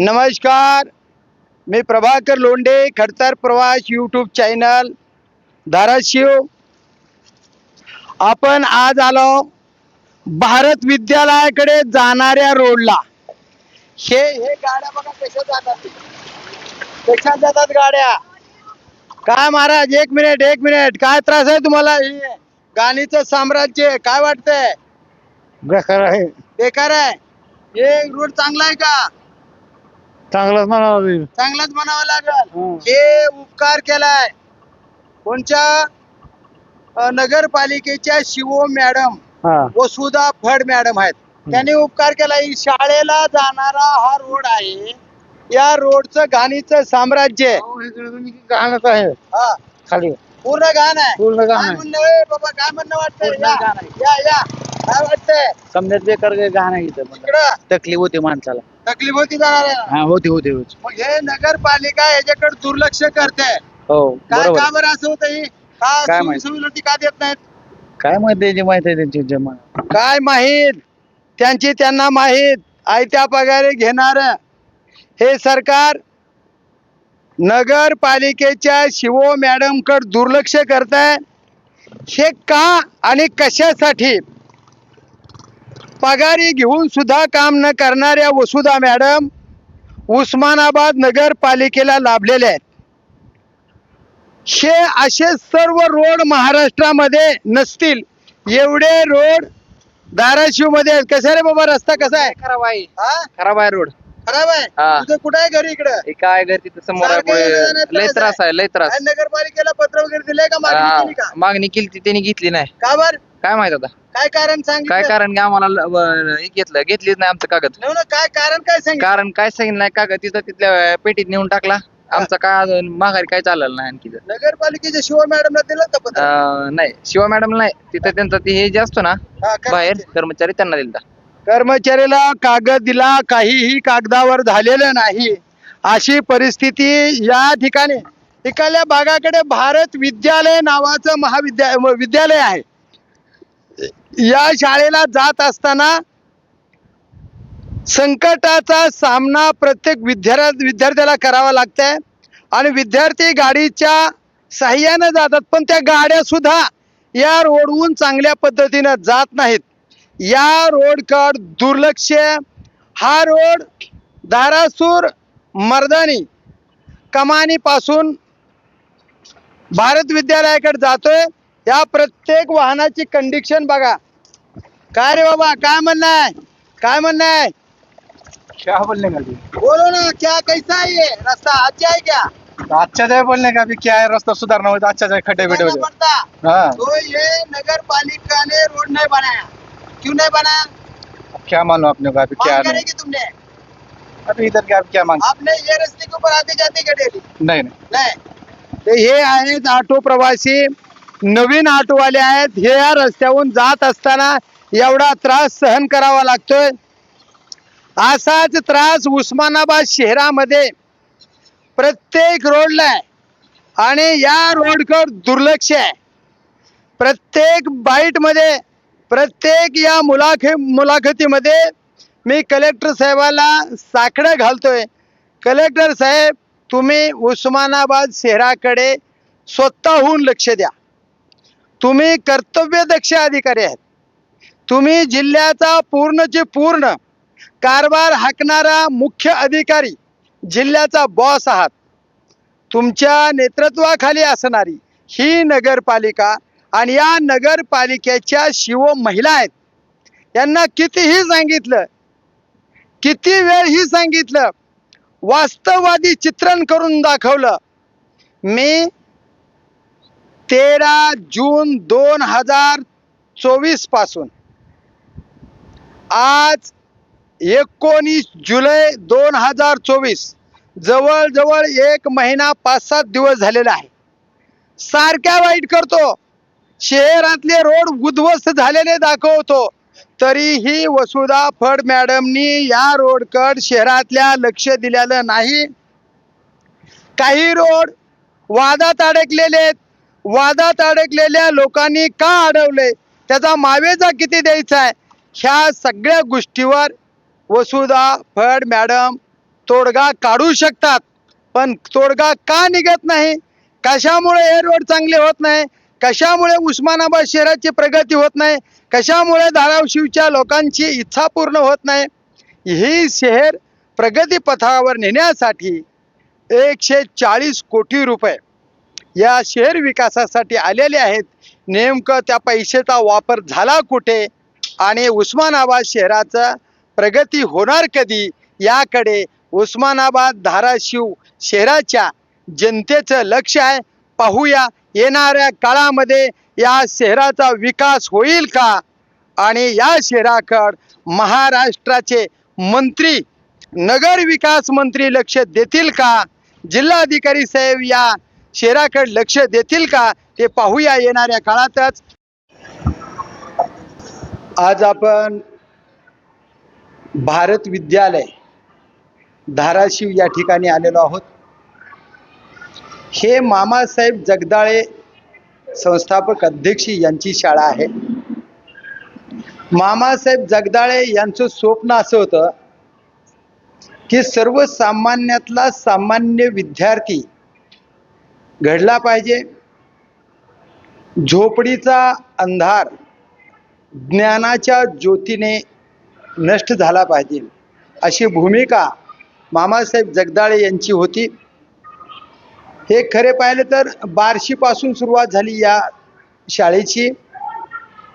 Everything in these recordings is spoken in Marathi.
नमस्कार. मी प्रभाकर लोंढे खडतर प्रवास यूट्यूब चॅनल धाराशिव. आपण आज आलो भारत विद्यालयाकडे जाणाऱ्या रोडला हे हे गाड्या बघा कशा जातात. कशा जातात गाड्या? काय महाराज एक मिनिट एक मिनिट काय त्रास आहे तुम्हाला? हे गाणीचं साम्राज्य काय वाटतंय? बेकार आहे. बेकार आहे. हे रोड चांगला आहे का? चांगलाच म्हणावं लागेल. चांगलाच म्हणावं लागल. हं. हे उपकार केलाय. कोणच्या? अ, नगरपालिकेच्या शिवो मॅडम हा. वसुधा फड मॅडम आहेत. त्यांनी उपकार केलाय शाळेला जाणारा हा रोड आहे. या रोडचं घाणीचं साम्राज्य आहे. घाणच आहे. हा, खाली. पूर्ण घाण आहे. पूर्ण काय घाण आहे. म्हणणं बाबा काय म्हणणं वाटतंय? पूर्ण आहे. या या. काय वाटतंय? समजत बेकार काही घाण आहे इथं. पण. इकडं. तकलीफ होती माणसाला. तकलीफ होती जाणार हा होती होती होती. मग हे नगरपालिका याच्याकडे दुर्लक्ष करते. हो काय बरोबर. का. बरं असं होतं हे? का काय माहीत? सवलती का देत नाहीत? काय माहिती त्याची माहिती आहे त्यांची जमा काय माहीत? त्यांची त्यांना माहीत. आयत्या पगारे घेणार. हे सरकार नगरपालिकेच्या शिवो मॅडम कड दुर्लक्ष करत आहे हे का आणि कशासाठी? पगारी घेऊन सुद्धा काम न करणाऱ्या वसुधा मॅडम उस्मानाबाद नगरपालिकेला लाभलेले आहेत. हे असे सर्व रोड महाराष्ट्रामध्ये नसतील एवढे रोड धाराशिवमध्ये कसा रे बाबा रस्ता कसा आहे? खराब आहे. हा? खराब आहे रोड. खराब आहे? हा. कुठं आहे घरी इकडं? हे काय घर तिथं समोर आहे सारखं येणं पुढे जाण्यात लय त्रास आहे. लय त्रास. नगरपालिकेला पत्र वगैरे दिलंय का मागणी केली का? हा, मागणी केली ती त्यांनी घेतली नाही. का बर? काय माहीत आता? काय कारण काय सांगितलं कारण की आम्हाला ल- हे घेतलं घेतलीच नाही आमचं कागद. नाही ना, काय कारण काय सांगितलं? कारण काय सांगितलं नाही कागद तिथं तिथल्या पेटीत नेऊन टाकला. आमचा काय अजून माघारी काय चाललं नाही आणखी. नगरपालिकेच्या शिव मॅडमला दिलं का पत्र अं, नाही शिवा मॅडम नाही. तिथं त्यांचा ते हे जे असतो ना हा, काय बाहेर? कर्मचारी त्यांना दिलता. कर्मचाऱ्याला कागद दिला काहीही कागदावर झालेलं नाही. अशी परिस्थिती या ठिकाणी. इकडल्या भागाकडे भारत विद्यालय नावाचं महाविद्या विद्यालय आहे. या शाळेला जात असताना संकटाचा सामना प्रत्येक विद्यार्थ्या विद्यार्थ्याला करावा लागतंय. आणि विद्यार्थी गाडीच्या साह्यानं जातात पण त्या गाड्या सुद्धा या रोडहून चांगल्या पद्धतीनं जात नाहीत. या रोडकड दुर्लक्ष हा रोड धारासूर मर्दानी कमानीपासून भारत विद्यालयाकडे जातोय. या प्रत्येक वाहनाची कंडिशन बघा. काय रे बाबा काय आहे? काय म्हणणं आहे? क्या बोलने का बोलो ना क्या कैसा है ये? रास्ता अच्छा है क्या? अच्छा जाए बोलने का अभी क्या है रास्ता सुधारना हो तो अच्छा जाए खड्डे पड़ता। हाँ। तो ये नगर पालिका ने रोड नहीं बनाया। क्यों नहीं बनाया? क्या मालूम आपने को अभी मांग करेगी तुमने। अभी इधर क्या क्या मांग? आपने ये रस्ते के ऊपर आते जाते का डेली? नहीं नहीं। नाही। ते हे आहेत ऑटो प्रवासी। नवीन ऑटोवाले आहेत. हे या रस्त्याहून जात असताना एवढा त्रास सहन करावा लागतोय. असाच त्रास उस्मानाबाद शहरामध्ये प्रत्येक रोडला आहे. आणि या रोडकर दुर्लक्ष आहे. प्रत्येक बाईटमध्ये प्रत्येक या मुलाखी मुलाखतीमध्ये मी कलेक्टर साहेबाला साकडं घालतोय. कलेक्टर साहेब तुम्ही उस्मानाबाद शहराकडे स्वतःहून लक्ष द्या. तुम्ही कर्तव्यदक्ष अधिकारी आहेत. तुम्ही जिल्ह्याचा पूर्णचे पूर्ण कारभार हाकणारा मुख्य अधिकारी जिल्ह्याचा बॉस आहात. तुमच्या नेतृत्वाखाली असणारी ही नगरपालिका आणि या नगरपालिकेच्या शिव महिला आहेत. यांना कितीही सांगितलं किती वेळही सांगितलं वास्तववादी चित्रण करून दाखवलं मी तेरा जून दोन हजार चोवीसपासून. आज एकोणीस जुलै दोन हजार चोवीस जवळजवळ एक महिना पाच सात दिवस झालेला आहे. सारख्या वाईट करतो. शहरातले रोड उद्ध्वस्त झालेले दाखवतो. तरीही वसुधा फड मॅडमनी या रोडकड शहरातल्या लक्ष दिलेलं नाही. काही रोड वादात अडकलेले आहेत. वादात अडकलेल्या लोकांनी का अडवले? त्याचा मावेजा किती द्यायचा आहे? ह्या सगळ्या गोष्टीवर वसुधा फड मॅडम तोडगा काढू शकतात पण तोडगा का निघत नाही? कशामुळे हे रोड चांगले होत नाही? कशामुळे उस्मानाबाद शहराची प्रगती होत नाही? कशामुळे धाराशिवच्या लोकांची इच्छा पूर्ण होत नाही? ही शहर प्रगतीपथावर नेण्यासाठी एकशे चाळीस कोटी रुपये या शहर विकासासाठी आलेले आहेत. नेमकं त्या पैशाचा वापर झाला कुठे? आणि उस्मानाबाद शहराचा प्रगती होणार कधी? याकडे उस्मानाबाद धाराशिव शहराच्या जनतेचं लक्ष आहे. पाहूया येणाऱ्या काळामध्ये या शहराचा विकास होईल का? आणि या शहराकड महाराष्ट्राचे मंत्री नगर विकास मंत्री लक्ष देतील का? जिल्हाधिकारी साहेब या शहराकडे लक्ष देतील का ते पाहूया येणाऱ्या काळातच. आज आपण भारत विद्यालय धाराशिव या ठिकाणी आलेलो आहोत. हे मामासाहेब जगदाळे संस्थापक अध्यक्ष यांची शाळा आहे. मामासाहेब जगदाळे यांचं स्वप्न असं होतं की सर्वसामान्यातला सामान्य विद्यार्थी घडला पाहिजे. झोपडीचा अंधार ज्ञानाच्या ज्योतीने नष्ट झाला पाहिजे. अशी भूमिका मामासाहेब जगदाळे यांची होती. हे खरे पाहिले तर बार्शीपासून सुरुवात झाली या शाळेची.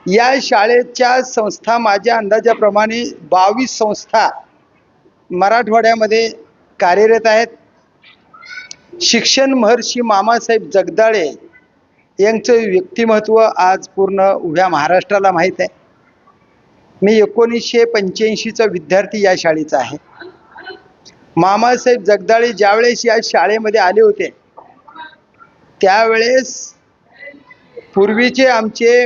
या शाळेच्या संस्था माझ्या अंदाजाप्रमाणे बावीस संस्था मराठवाड्यामध्ये कार्यरत आहेत. शिक्षण महर्षी मामासाहेब जगदाळे यांचं व्यक्तिमत्व आज पूर्ण उभ्या महाराष्ट्राला माहीत आहे. मी एकोणीसशे पंच्याऐंशीचा विद्यार्थी या शाळेचा आहे. मामासाहेब जगदाळे ज्यावेळेस या शाळेमध्ये आले होते त्यावेळेस पूर्वीचे आमचे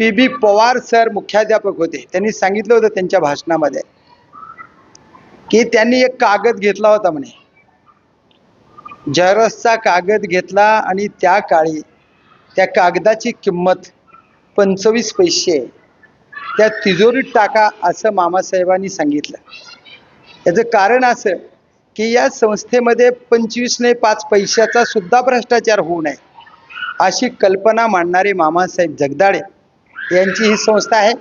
पी बी पवार सर मुख्याध्यापक होते. त्यांनी सांगितलं होतं त्यांच्या भाषणामध्ये की त्यांनी एक कागद घेतला होता म्हणे. जरसचा कागद घेतला आणि त्या काळी त्या कागदाची किंमत पंचवीस पैसे त्या तिजोरीत टाका असं मामासाहेबांनी सांगितलं. याचं कारण असं की या संस्थेमध्ये पंचवीस ने पाच पैशाचा सुद्धा भ्रष्टाचार होऊ नये अशी कल्पना मांडणारे मामासाहेब जगदाळे यांची ही संस्था आहे.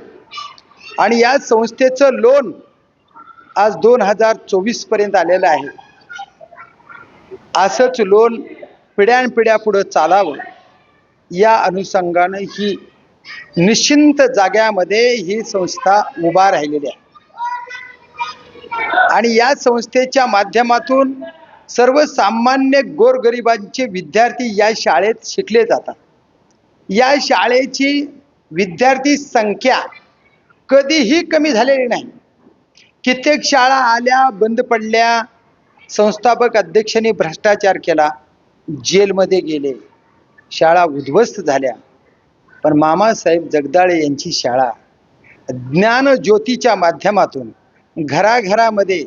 आणि या संस्थेचं लोन आज दोन हजार चोवीसपर्यंत आलेलं आहे. असंच लोन पिढ्यानपिढ्या पुढं चालावं. या अनुषंगानं ही निश्चिंत जाग्यामध्ये ही संस्था उभा राहिलेली आहे. आणि या संस्थेच्या माध्यमातून सर्वसामान्य गोरगरिबांचे विद्यार्थी या शाळेत शिकले जातात. या शाळेची विद्यार्थी संख्या कधीही कमी झालेली नाही. कित्येक शाळा आल्या बंद पडल्या संस्थापक अध्यक्षांनी भ्रष्टाचार केला जेलमध्ये गेले शाळा उद्ध्वस्त झाल्या. पण मामासाहेब जगदाळे यांची शाळा ज्ञान ज्योतीच्या माध्यमातून घराघरामध्ये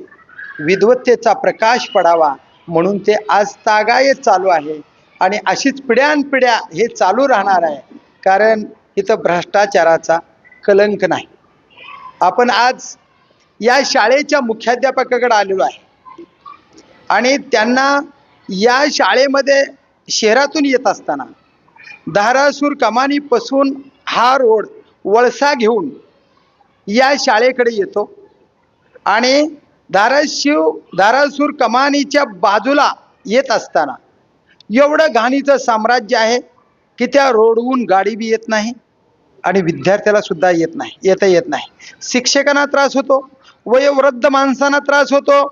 विद्वत्तेचा प्रकाश पडावा म्हणून ते आज तागायत चालू आहे आणि अशीच पिढ्यानपिढ्या हे चालू राहणार आहे. कारण इथं भ्रष्टाचाराचा कलंक नाही. आपण आज या शाळेच्या मुख्याध्यापकाकडे आलेलो आहे. आणि त्यांना या शाळेमध्ये शहरातून येत असताना धारासूर कमानीपासून हा रोड वळसा घेऊन या शाळेकडे येतो. आणि धाराशिव धारासूर कमानीच्या बाजूला येत असताना एवढं घाणीचं साम्राज्य आहे की त्या रोडहून गाडी बी येत नाही आणि विद्यार्थ्याला सुद्धा येत नाही येता येत नाही. शिक्षकांना त्रास होतो वयोवृद्ध माणसांना त्रास होतो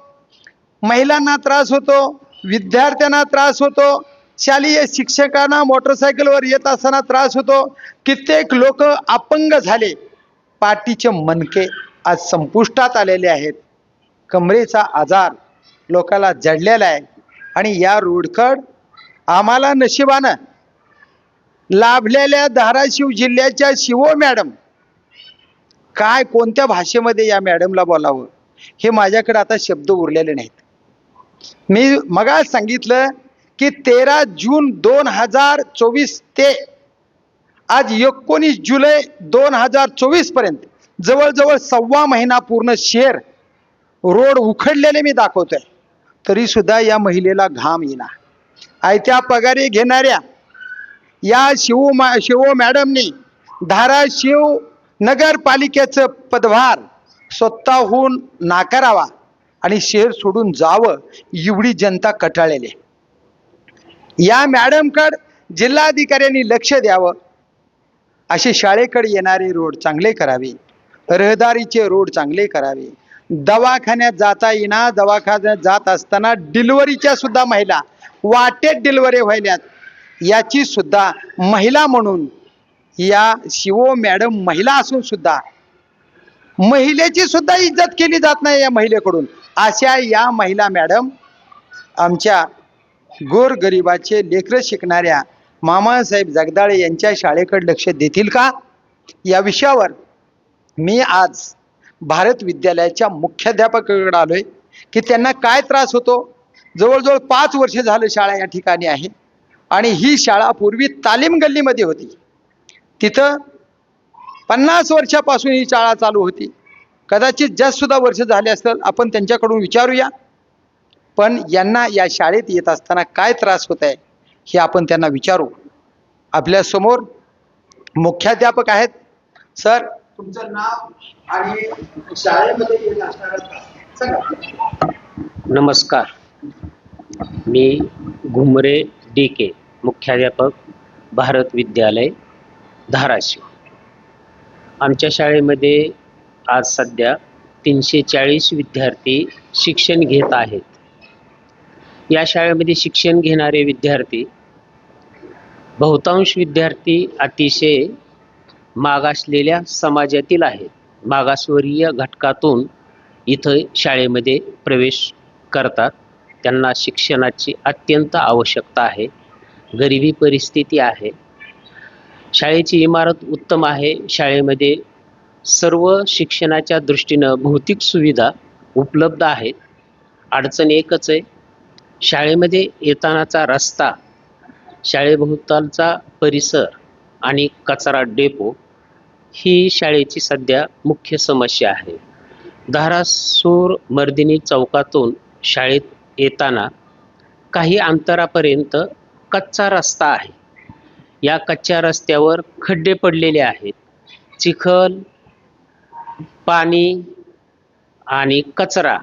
महिलांना त्रास होतो विद्यार्थ्यांना त्रास होतो शालेय शिक्षकांना मोटरसायकलवर येत असताना त्रास होतो. कित्येक लोक अपंग झाले. पाठीचे मनके आज संपुष्टात आलेले आहेत. कमरेचा आजार लोकाला जडलेला आहे. आणि या रोडकड आम्हाला नशिबानं लाभलेल्या धाराशिव जिल्ह्याच्या शिवो मॅडम काय कोणत्या भाषेमध्ये या मॅडमला बोलावं? हे माझ्याकडे आता शब्द उरलेले नाहीत. मी मगा सांगितलं की तेरा जून दोन हजार चोवीस ते आज एकोणीस जुलै दोन हजार चोवीसपर्यंत जवळजवळ सव्वा महिना पूर्ण शेर रोड उखडलेले मी दाखवतोय. तरी सुद्धा या महिलेला घाम येणार आयत्या पगारी घेणाऱ्या या शिव मा शिव मॅडमनी धाराशिव नगरपालिकेचं पदभार स्वतःहून नाकारावा. आणि शहर सोडून जावं एवढी जनता कटाळलेली या मॅडमकड जिल्हाधिकाऱ्यांनी लक्ष द्यावं. असे शाळेकडे येणारे रोड चांगले करावे. रहदारीचे रोड चांगले करावे. दवाखान्यात जाता येणार दवाखान्यात जात असताना डिलिव्हरीच्या सुद्धा महिला वाटेत डिलिव्हरी व्हायल्यात. याची सुद्धा महिला म्हणून या शिवो मॅडम महिला असून सुद्धा महिलेची सुद्धा इज्जत केली जात नाही या महिलेकडून. अशा या महिला मॅडम आमच्या गोरगरिबाचे लेकरं शिकणाऱ्या मामासाहेब जगदाळे यांच्या शाळेकडे लक्ष देतील का? या विषयावर मी आज भारत विद्यालयाच्या मुख्याध्यापकाकडे आलोय की त्यांना काय त्रास होतो? जवळजवळ पाच वर्ष झालं शाळा या ठिकाणी आहे आणि ही शाळा पूर्वी तालीम गल्लीमध्ये होती. तिथं पन्नास वर्षापासून ही शाळा चालू होती. कदाचित जास्त सुद्धा वर्ष झाले असेल आपण त्यांच्याकडून विचारूया. पण यांना या शाळेत येत असताना काय त्रास होत आहे हे आपण त्यांना विचारू. आपल्यासमोर मुख्याध्यापक आहेत. सर. तुमचं नाव आणि शाळेमध्ये येत असणारा. नमस्कार. मी घुमरे डी के मुख्याध्यापक भारत विद्यालय धाराशिव. आमच्या शाळेमध्ये आज सध्या तीनशे चाळीस विद्यार्थी शिक्षण घेत आहेत. या शाळेमध्ये शिक्षण घेणारे विद्यार्थी बहुतांश विद्यार्थी अतिशय मागासलेल्या समाजातील आहेत. मागासवर्गीय घटकातून इथं शाळेमध्ये प्रवेश करतात. त्यांना शिक्षणाची अत्यंत आवश्यकता आहे. गरिबी परिस्थिती आहे. शाळेची इमारत उत्तम आहे. शाळेमध्ये सर्व शिक्षणाच्या दृष्टीनं भौतिक सुविधा उपलब्ध आहेत. अडचण एकच आहे शाळेमध्ये येतानाचा रस्ता शाळेभोवतालचा परिसर आणि कचरा डेपो ही शाळेची सध्या मुख्य समस्या आहे. धारासूर मर्दिनी चौकातून शाळेत येताना काही अंतरापर्यंत कच्चा रस्ता आहे. या कच्च्या रस्त्यावर खड्डे पडलेले आहेत. चिखल पाणी आणि कचरा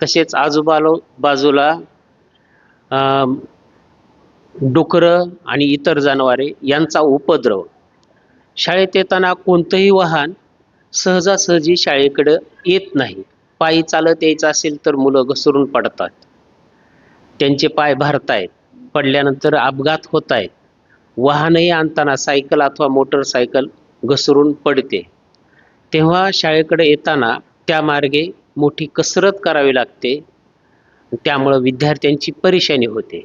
तसेच आजूबाजू बाजूला डुकरं आणि इतर जनावरे यांचा उपद्रव. शाळेत येताना कोणतंही वाहन सहजासहजी शाळेकडं येत नाही. पायी चालत यायचं असेल तर मुलं घसरून पडतात. त्यांचे पाय भरतायत. पडल्यानंतर अपघात होत आहेत वाहनही आणताना सायकल अथवा मोटरसायकल घसरून पडते. तेव्हा शाळेकडे येताना त्या मार्गे मोठी कसरत करावी लागते. त्यामुळं विद्यार्थ्यांची परेशानी होते.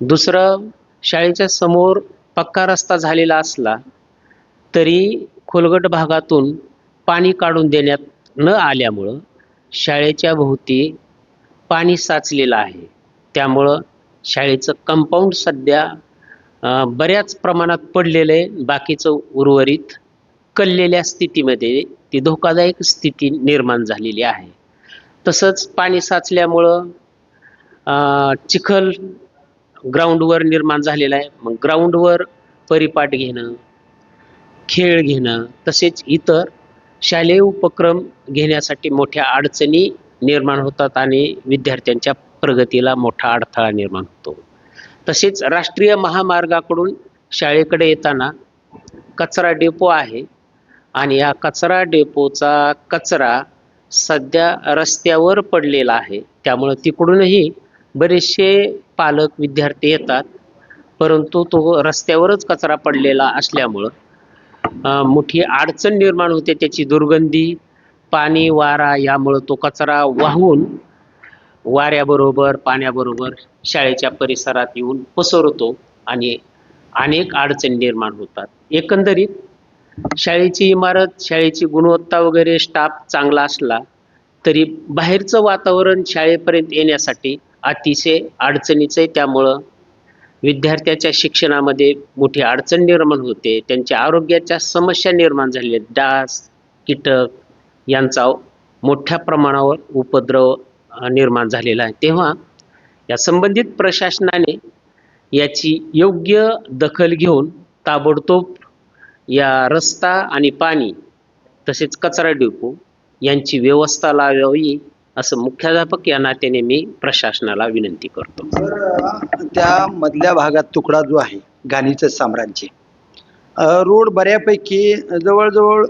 दुसरं शाळेच्या समोर पक्का रस्ता झालेला असला तरी खोलगट भागातून पाणी काढून देण्यात न आल्यामुळं शाळेच्या भोवती पाणी साचलेलं आहे. त्यामुळं शाळेचं कंपाऊंड सध्या बऱ्याच प्रमाणात पडलेलं आहे. बाकीचं उर्वरित कललेल्या स्थितीमध्ये ती धोकादायक स्थिती निर्माण झालेली आहे. तसंच पाणी साचल्यामुळं चिखल ग्राउंडवर निर्माण झालेला आहे. मग ग्राउंडवर परिपाठ घेणं खेळ घेणं तसेच इतर शालेय उपक्रम घेण्यासाठी मोठ्या अडचणी निर्माण होतात आणि विद्यार्थ्यांच्या प्रगतीला मोठा अडथळा निर्माण होतो. तसेच राष्ट्रीय महामार्गाकडून शाळेकडे येताना कचरा डेपो आहे. आणि या कचरा डेपोचा कचरा सध्या रस्त्यावर पडलेला आहे. त्यामुळं तिकडूनही बरेचसे पालक विद्यार्थी येतात. परंतु तो रस्त्यावरच कचरा पडलेला असल्यामुळं मोठी अडचण निर्माण होते. त्याची दुर्गंधी पाणी वारा यामुळं तो कचरा वाहून वाऱ्याबरोबर पाण्याबरोबर शाळेच्या परिसरात येऊन पसरतो आणि अनेक अडचणी निर्माण होतात. एकंदरीत शाळेची इमारत शाळेची गुणवत्ता वगैरे स्टाफ चांगला असला तरी बाहेरचं वातावरण शाळेपर्यंत येण्यासाठी अतिशय अडचणीचं आहे. त्यामुळं विद्यार्थ्याच्या शिक्षणामध्ये मोठी अडचण निर्माण होते. त्यांच्या आरोग्याच्या समस्या निर्माण झाल्या डास कीटक यांचा मोठ्या प्रमाणावर उपद्रव निर्माण झालेला आहे. तेव्हा या संबंधित प्रशासनाने याची योग्य दखल घेऊन ताबडतोब या रस्ता आणि पाणी तसेच कचरा डेपो यांची व्यवस्था लावावी असं मुख्याध्यापक या नात्याने मी प्रशासनाला विनंती करतो. त्या मधल्या भागात तुकडा जो आहे गाणीचं साम्राज्य रोड बऱ्यापैकी जवळजवळ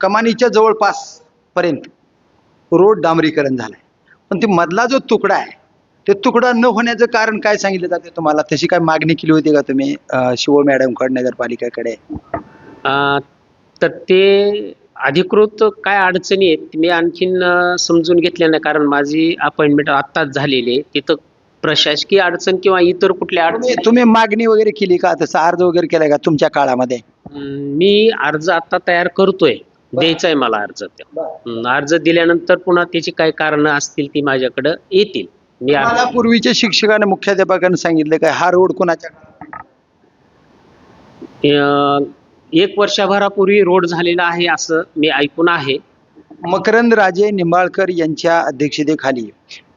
कमानीच्या जवळपास पर्यंत रोड डांबरीकरण झालाय. पण ते मधला जो तुकडा आहे ते तुकडा न होण्याचं कारण काय सांगितलं जाते तुम्हाला? तशी काय मागणी केली होती का तुम्ही अ, शिव मॅडमकडे नगरपालिकेकडे? तर ते अधिकृत काय अडचणी आहेत मी आणखीन समजून घेतल्या नाही. कारण माझी अपॉइंटमेंट आत्ताच झालेली आहे. तिथं प्रशासकीय अडचण किंवा इतर कुठल्या तुम्ही अडचणी तुम्ही मागणी वगैरे केली का? तसा अर्ज वगैरे केलाय का तुमच्या काळामध्ये? मी अर्ज आता तयार करतोय. द्यायचा आहे मला अर्ज. त्यो. अर्ज दिल्यानंतर पुन्हा त्याची काय कारण असतील ती माझ्याकडे येतील. मी अर्ज- मला पूर्वीच्या शिक्षकाने मुख्याध्यापकाने सांगितलं काय? हा रोड कोणाच्या काळात? अं, एक वर्षभरापूर्वी रोड झालेला आहे असं मी ऐकून आहे. मकरंद राजे निंबाळकर यांच्या अध्यक्षतेखाली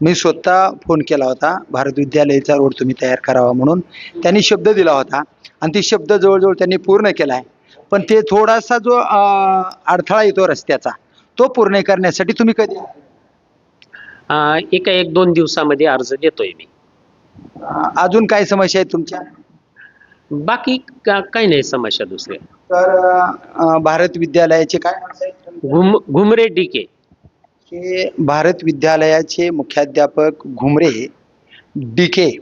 मी स्वतः फोन केला होता. भारत विद्यालयाचा रोड तुम्ही तयार करावा म्हणून. त्यांनी शब्द दिला होता आणि ती शब्द जवळजवळ त्यांनी पूर्ण केला आहे पण ते थोडासा जो अडथळा येतो रस्त्याचा तो पूर्ण करण्यासाठी तुम्ही कधी एका एक दोन दिवसामध्ये अर्ज देतोय मी. अजून काय समस्या आहेत तुमच्या? बाकी का- काही नाही समस्या दुसऱ्या. तर अं, भारत विद्यालयाचे काय म्हणताय? घुम घुमरे डीके हे भारत विद्यालयाचे मुख्याध्यापक घुमरे डीके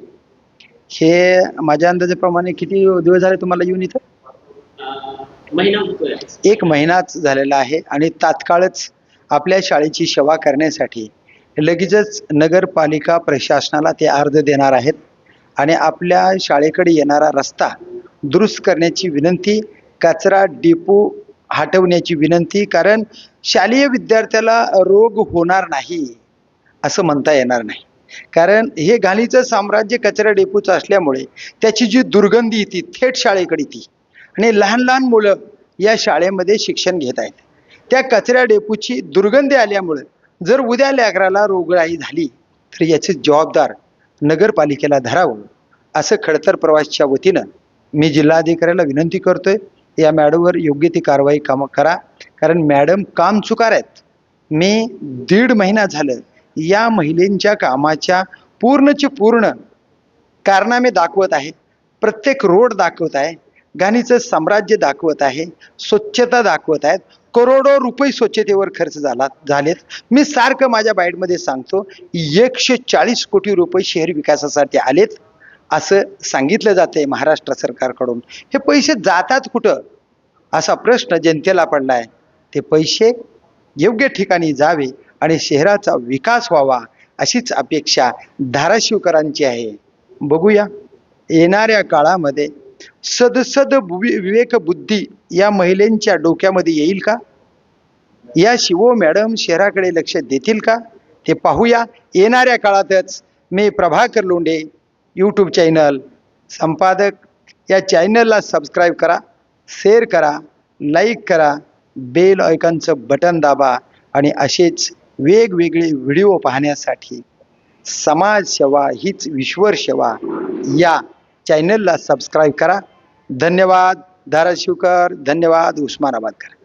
हे माझ्या अंदाजाप्रमाणे किती दिवस झाले तुम्हाला येऊन इथं? महिना होतोय. एक महिनाच झालेला आहे आणि तात्काळच आपल्या शाळेची सेवा करण्यासाठी लगेचच नगरपालिका प्रशासनाला ते अर्ज देणार आहेत. आणि आपल्या शाळेकडे येणारा रस्ता दुरुस्त करण्याची विनंती कचरा डेपो हटवण्याची विनंती कारण शालेय विद्यार्थ्याला रोग होणार नाही असं म्हणता येणार नाही. कारण हे घाणीचं साम्राज्य कचरा डेपोचं असल्यामुळे त्याची जी दुर्गंधी ती थेट शाळेकडे ती. आणि लहान लहान मुलं या शाळेमध्ये शिक्षण घेत आहेत. त्या कचरा डेपोची दुर्गंधी आल्यामुळं जर उद्या लॅग्राला रोगराई झाली तर याचे जबाबदार नगरपालिकेला धरावं असं खडतर प्रवासच्या वतीनं मी जिल्हाधिकाऱ्याला विनंती करतोय. या मॅडमवर योग्य ती कारवाई काम करा. कारण मॅडम काम चुकार आहेत. मी दीड महिना झालं या महिलेंच्या कामाच्या पूर्णचे पूर्ण कारनामे दाखवत आहे. प्रत्येक रोड दाखवत आहे. गाणीचं साम्राज्य दाखवत आहे. स्वच्छता दाखवत आहेत. करोडो रुपये स्वच्छतेवर खर्च झाला झालेत. मी सारखं माझ्या बाईटमध्ये सांगतो एकशे चाळीस कोटी रुपये शहर विकासासाठी आलेत असं सांगितलं जाते महाराष्ट्र सरकारकडून. हे पैसे जातात कुठं? असा प्रश्न जनतेला पडला आहे ते पैसे योग्य ठिकाणी जावे आणि शहराचा विकास व्हावा अशीच अपेक्षा धाराशिवकरांची आहे. बघूया येणाऱ्या काळामध्ये सदसद विवेक बुद्धी या महिलेंच्या डोक्यामध्ये येईल का? या शिवो मॅडम शहराकडे लक्ष देतील का? ते पाहूया. येणाऱ्या काळातच मी प्रभाकर लोंढे यूट्यूब चॅनल संपादक. या चॅनलला सबस्क्राईब करा शेअर करा लाईक करा बेल ऐकनचं बटन दाबा आणि असेच वेगवेगळे व्हिडिओ पाहण्यासाठी समाजसेवा हीच विश्वर सेवा या चॅनलला सबस्क्राईब करा. धन्यवाद. धाराशिवकर धन्यवाद. उस्मानाबादकर.